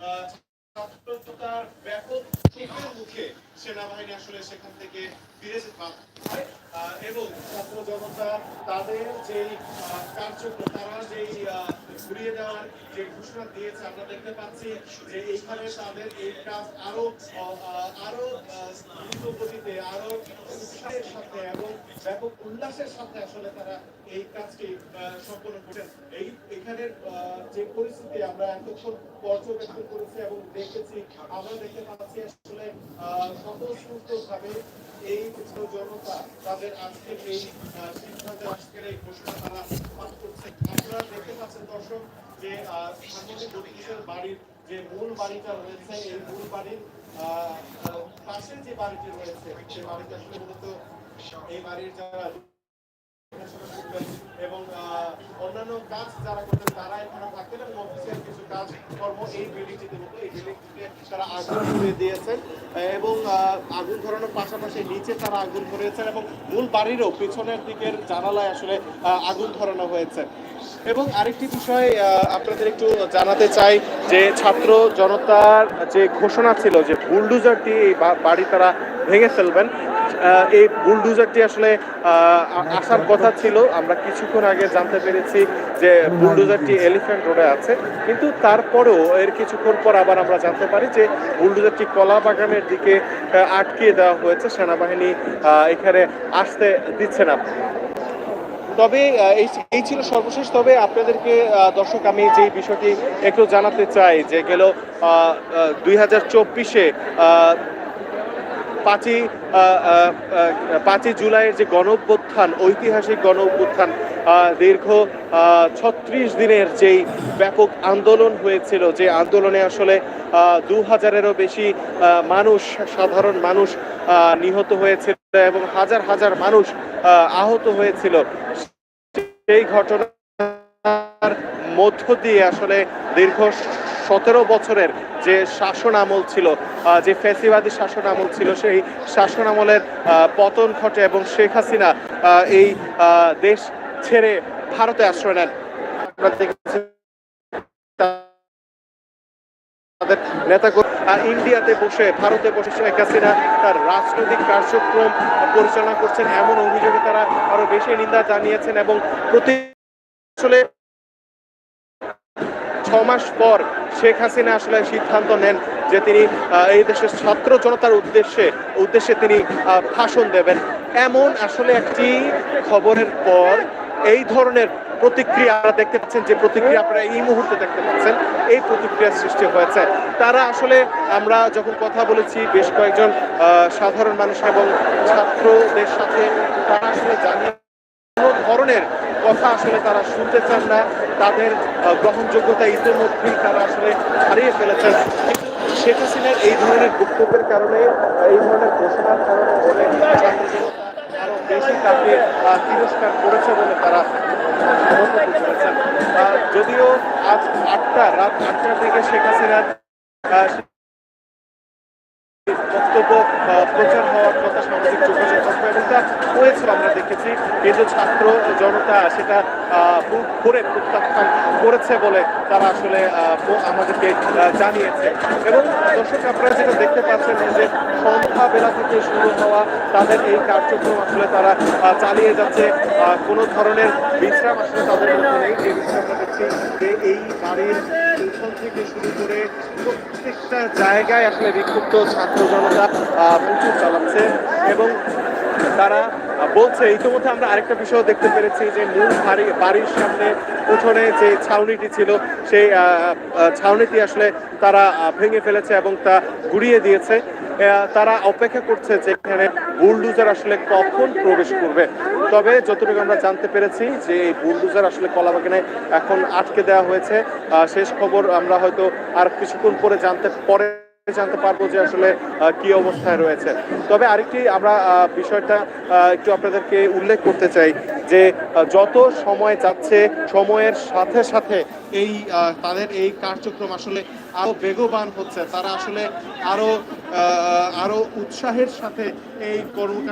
ছাত্রতার ব্যাপক ক্ষোভের মুখে সেনাবাহিনী আসলে সেখান থেকে ফিরে যেতে এবং ছাত্র জনতা তাদের যেই কার্যক্রম, তারা যেই ঘুরিয়ে দেওয়ার যে ঘোষণা দিয়েছে, আমরা দেখতে পাচ্ছি যে এইখানে তাদের এই কাজ আরও আরও দ্রুত গতিতে, আরও উৎসাহের সাথে এবং ব্যাপক উল্লাসের সাথে আসলে তারা এই কাজটি সম্পন্ন করছেন। এই, এখানের যে পরিস্থিতি আমরা এতক্ষণ পর্যবেক্ষণ করেছি এবং দেখেছি, আমরা দেখতে পাচ্ছি আসলে স্বতঃস্ফূর্ত ভাবে এই জনতা তাদের আজকের এই সিদ্ধান্তে আজকের এই ঘোষণা তারা পাঠ করছে। আপনারা দেখতে পাচ্ছেন দর্শক যে আহ, সাংবাদিক বত্রিশের বাড়ির যে মূল বাড়িটা রয়েছে এই মূল বাড়ির পাশে যে বাড়িটি রয়েছে সেই বাড়িতে আসলে মূলত এই বাড়ির যারা অন্যান্য কাজ যারা করতেন তারা এখানে থাকতেন এবং অফিসিয়াল কিছু কাজ কর্ম এই বিল্ডিংটিতে হতো এই বিল্ডিংটিতে তারা আগুন ধরিয়ে দিয়েছেন। এবং আগুন ধরানোর পাশাপাশি নিচে তারা আগুন ধরিয়েছেন এবং মূল বাড়িরও পিছনের দিকের জানালায় আসলে আগুন ধরানো হয়েছে। এবং আরেকটি বিষয় আপনাদের একটু জানাতে চাই যে ছাত্র জনতার যে ঘোষণা ছিল যে বুলডুজারটি এই বাড়ি তারা ভেঙে ফেলবেন এই বুলডুজারটি আসলে আসার কথা ছিল। আমরা কিছুক্ষণ আগে জানতে পেরেছি যে বুলডুজারটি এলিফ্যান্ট রোডে আছে। কিন্তু তারপরেও এর কিছুক্ষণ পর আবার আমরা জানতে পারি যে বুলডুজারটি কলা বাগানের দিকে আটকিয়ে দেওয়া হয়েছে। সেনাবাহিনী এখানে আসতে দিচ্ছে না। তবে এই ছিল সর্বশেষ। তবে আপনাদেরকে দর্শক, আমি যে বিষয়টি একটু জানাতে চাই যে গেল দুই হাজার চব্বিশে পাঁচই পাঁচই জুলাইয়ের যে গণ অভ্যুত্থান ঐতিহাসিক গণ অভ্যুত্থান দীর্ঘ ছত্রিশ দিনের যেই ব্যাপক আন্দোলন হয়েছিল, যে আন্দোলনে আসলে দু হাজারেরও বেশি মানুষ, সাধারণ মানুষ নিহত হয়েছিল এবং হাজার হাজার মানুষ আহত হয়েছিল। সেই ঘটনার মধ্য দিয়ে আসলে দীর্ঘ সতেরো বছরের যে শাসন আমল ছিল যে ফ্যাসিবাদী শাসন আমল ছিল, সেই শাসন আমলের পতন ঘটে এবং শেখ হাসিনা এই দেশ ছেড়ে ভারতে আশ্রয় নেন। তাদের নেতা ইন্ডিয়াতে বসে, ভারতে বসে শেখ হাসিনা তার রাজনৈতিক কার্যক্রম পরিচালনা করছেন। এমন অভিযোগে তারা আরও বেশি নিন্দা জানিয়েছেন এবং প্রতি আসলে ছ মাস পর শেখ হাসিনা আসলে সিদ্ধান্ত নেন যে তিনি এই দেশের ছাত্র জনতার উদ্দেশ্যে উদ্দেশ্যে তিনি ভাষণ দেবেন। এমন আসলে একটি খবরের পর এই ধরনের প্রতিক্রিয়া আপনারা দেখতে পাচ্ছেন যে প্রতিক্রিয়া আপনারা এই মুহূর্তে দেখতে পাচ্ছেন, এই প্রতিক্রিয়ার সৃষ্টি হয়েছে। তারা আসলে আমরা যখন কথা বলেছি, বেশ কয়েকজন সাধারণ মানুষ এবং ছাত্রদের সাথে তারা আসলে জানিয়ে কোনো ধরনের কথা আসলে তারা শুনতে চান না। তাদের গ্রহণযোগ্যতা ইতিমধ্যেই তারা আসলে হারিয়ে ফেলেছেন। শেখ হাসিনার এই ধরনের বক্তব্যের কারণে এই ধরনের ঘোষণার কারণে আরও বেশি তাকে তিরস্কার করেছে বলে তারা যদিও আজ আটটা, রাত আটটার দিকে শেখ হাসিনার বক্তব্য প্রচার হওয়ার কথা সামাজিক যোগাযোগ মাধ্যমে এবং তা হয়েছিল আমরা দেখেছি। কিন্তু ছাত্র জনতা সেটা করে প্রত্যাখ্যান করেছে বলে তারা আসলে আমাদেরকে জানিয়েছে। এবং দর্শক, আপনারা যেটা দেখতে পাচ্ছেন যে সন্ধ্যা বেলা থেকে শুরু হওয়া তাদের এই কার্যক্রম আসলে তারা চালিয়ে যাচ্ছে। কোনো ধরনের বিশ্রাম আসলে তাদের মধ্যে নেই। যে আমরা দেখছি যে এই প্রত্যেকটা জায়গায় আসলে বিক্ষুব্ধ ছাত্র জনতা প্রচুর চালাচ্ছে এবং তারা বলছে, ইতিমধ্যে আমরা আরেকটা বিষয় দেখতে পেরেছি যে মূল বাড়ি, বাড়ির সামনে উঠোনে যে ছাউনিটি ছিল, সেই ছাউনিটি আসলে তারা ভেঙে ফেলেছে এবং তা গুড়িয়ে দিয়েছে। তারা অপেক্ষা করছে যে এখানে বুলডুজার আসলে কখন প্রবেশ করবে। তবে যতটুকু আমরা জানতে পেরেছি যে এই বুলডুজার আসলে কলাবাগানে এখন আটকে দেওয়া হয়েছে। শেষ খবর আমরা হয়তো আর কিছুক্ষণ পরে জানতে পরে জানতে পারব যে আসলে কি অবস্থায় রয়েছে। তবে আরেকটি আমরা বিষয়টা একটু আপনাদেরকে উল্লেখ করতে চাই যে যত সময় যাচ্ছে, সময়ের সাথে সাথে এই তাদের এই কার্যক্রম আসলে আরও বেগবান হচ্ছে। তারা আসলে আরও আরও উৎসাহের সাথে এই কর্মকাণ্ড